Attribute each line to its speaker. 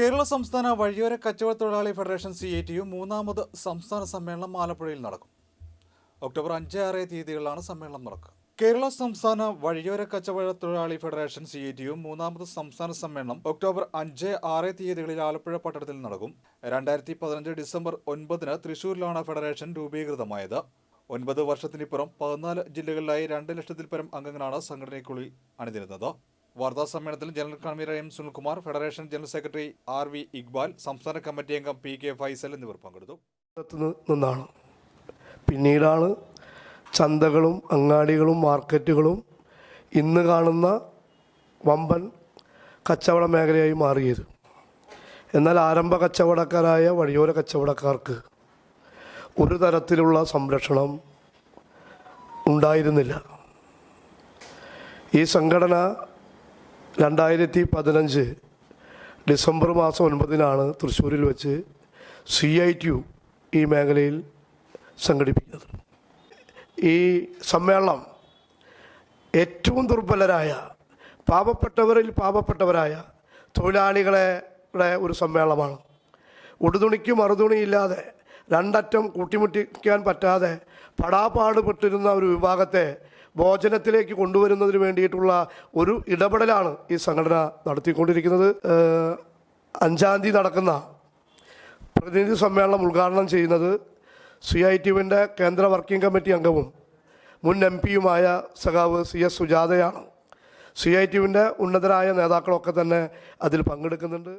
Speaker 1: കേരള സംസ്ഥാന വഴിയോര കച്ചവട തൊഴിലാളി federation C I T U മൂന്നാമത് സംസ്ഥാന സമ്മേളനം ആലപ്പുഴയിൽ നടക്കും. ഒക്ടോബർ അഞ്ച് ആറ് തീയതികളിലാണ് സമ്മേളനം നടക്കുക. കേരള സംസ്ഥാന വഴിയോര കച്ചവട തൊഴിലാളി federation C I T U മൂന്നാമത് സംസ്ഥാന സമ്മേളനം ഒക്ടോബർ അഞ്ച് ആറ് തീയതികളിൽ ആലപ്പുഴ പട്ടണത്തിൽ നടക്കും. രണ്ടായിരത്തി പതിനഞ്ച് ഡിസംബർ ഒൻപതിന് തൃശൂരിലാണ് ഫെഡറേഷൻ രൂപീകൃതമായത്. ഒൻപത് വർഷത്തിനിപ്പുറം പതിനാല് ജില്ലകളിലായി രണ്ട് ലക്ഷത്തിൽ പരം അംഗങ്ങളാണ് സംഘടനയ്ക്കുള്ളിൽ അണിനിരുന്നത്. വാർത്താ സമ്മേളനത്തിൽ general convener M Sunilkumar federation general secretary R V Iqbal സംസ്ഥാന കമ്മിറ്റി അംഗം പി കെ ഫൈസൽ എന്നിവർ പങ്കെടുത്തു.
Speaker 2: ത്ത് നിന്നാണ്. പിന്നീടാണ് ചന്തകളും അങ്ങാടികളും മാർക്കറ്റുകളും ഇന്ന് കാണുന്ന വമ്പൻ കച്ചവട മേഖലയായി മാറിയത്. എന്നാൽ ആരംഭ കച്ചവടക്കാരായ വഴിയോര കച്ചവടക്കാർക്ക് ഒരു തരത്തിലുള്ള സംരക്ഷണം ഉണ്ടായിരുന്നില്ല. ഈ സംഘടന രണ്ടായിരത്തി പതിനഞ്ച് ഡിസംബർ മാസം ഒൻപതിനാണ് തൃശ്ശൂരിൽ വെച്ച് സി ഐ ടി യു ഈ മേഖലയിൽ സംഘടിപ്പിക്കുന്നത്. ഈ സമ്മേളനം ഏറ്റവും ദുർബലരായ പാവപ്പെട്ടവരിൽ പാവപ്പെട്ടവരായ തൊഴിലാളികളെ ഒരു സമ്മേളനമാണ്. ഉടുതുണിക്ക് മറുതുണിയില്ലാതെ രണ്ടറ്റം കൂട്ടിമുട്ടിക്കാൻ പറ്റാതെ പടാപാടുപെട്ടിരുന്ന ഒരു വിഭാഗത്തെ ഭോജനത്തിലേക്ക് കൊണ്ടുവരുന്നതിന് വേണ്ടിയിട്ടുള്ള ഒരു ഇടപെടലാണ് ഈ സംഘടന നടത്തിക്കൊണ്ടിരിക്കുന്നത്. അഞ്ചാം തീയതി നടക്കുന്ന പ്രതിനിധി സമ്മേളനം ഉദ്ഘാടനം ചെയ്യുന്നത് സി ഐ ടി യുവിന്റെ കേന്ദ്ര വർക്കിംഗ് കമ്മിറ്റി അംഗവും മുൻ എം പിയുമായ സഖാവ് സി എസ് സുജാതയാണ്. സി ഐ ടി യുവിന്റെ ഉന്നതരായ നേതാക്കളൊക്കെ തന്നെ അതിൽ പങ്കെടുക്കുന്നുണ്ട്.